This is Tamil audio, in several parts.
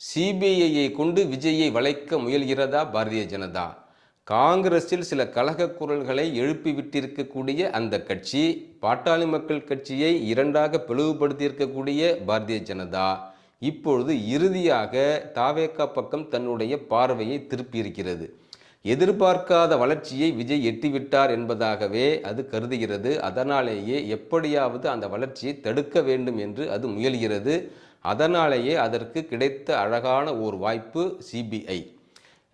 சிபிஐயை கொண்டு விஜயை வளைக்க முயல்கிறதா பாரதிய ஜனதா? காங்கிரஸில் சில கலக குரல்களை எழுப்பிவிட்டிருக்கக்கூடிய அந்த கட்சி பாட்டாளி மக்கள் கட்சியை இரண்டாக பிளவுபடுத்தியிருக்கக்கூடிய பாரதிய ஜனதா. இப்பொழுது இறுதியாக தாவேக்கா பக்கம் தன்னுடைய பார்வையை திருப்பியிருக்கிறது. எதிர்பார்க்காத வளர்ச்சியை விஜய் எட்டிவிட்டார் என்பதாகவே அது கருதுகிறது. அதனாலேயே எப்படியாவது அந்த வளர்ச்சியை தடுக்க வேண்டும் என்று அது முயல்கிறது. அதனாலேயே அதற்கு கிடைத்த அழகான ஒரு வாய்ப்பு சிபிஐ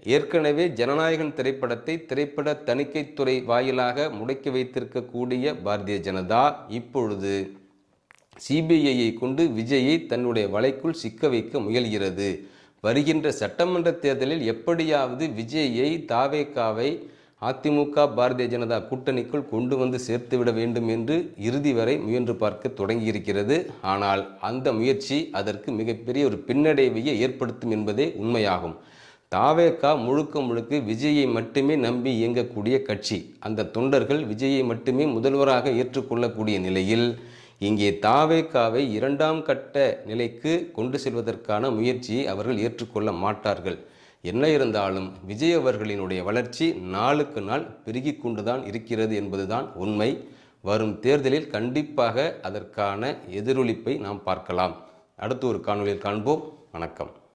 ஏற்கனவே ஜனநாயகன் திரைப்படத்தை திரைப்பட தணிக்கைத்துறை வாயிலாக முடக்கி வைத்திருக்கக்கூடிய பாரதிய ஜனதா இப்பொழுது சிபிஐயை கொண்டு விஜயை தன்னுடைய வலைக்குள் சிக்க வைக்க முயல்கிறது. வருகின்ற சட்டமன்ற தேர்தலில் எப்படியாவது விஜயை தாவேக்காவை அதிமுக பாரதிய ஜனதா கூட்டணிக்குள் கொண்டு வந்து சேர்த்துவிட வேண்டும் என்று இறுதி வரை முயன்று பார்க்க தொடங்கியிருக்கிறது. ஆனால் அந்த முயற்சி அதற்கு மிகப்பெரிய ஒரு பின்னடைவையை ஏற்படுத்தும் என்பதே உண்மையாகும். தாவேக்கா முழுக்க முழுக்க விஜயை மட்டுமே நம்பி இயங்கக்கூடிய கட்சி. அந்த தொண்டர்கள் விஜயை மட்டுமே முதல்வராக ஏற்றுக்கொள்ளக்கூடிய நிலையில் இங்கே தாவேக்காவை இரண்டாம் கட்ட நிலைக்கு கொண்டு செல்வதற்கான முயற்சியை அவர்கள் ஏற்றுக்கொள்ள மாட்டார்கள். என்ன இருந்தாலும் விஜய் அவர்களினுடைய வளர்ச்சி நாளுக்கு நாள் பெருகி கொண்டுதான் இருக்கிறது என்பதுதான் உண்மை. வரும் தேர்தலில் கண்டிப்பாக அதற்கான எதிரொலிப்பை நாம் பார்க்கலாம். அடுத்து ஒரு காணொலியில் காண்போம். வணக்கம்.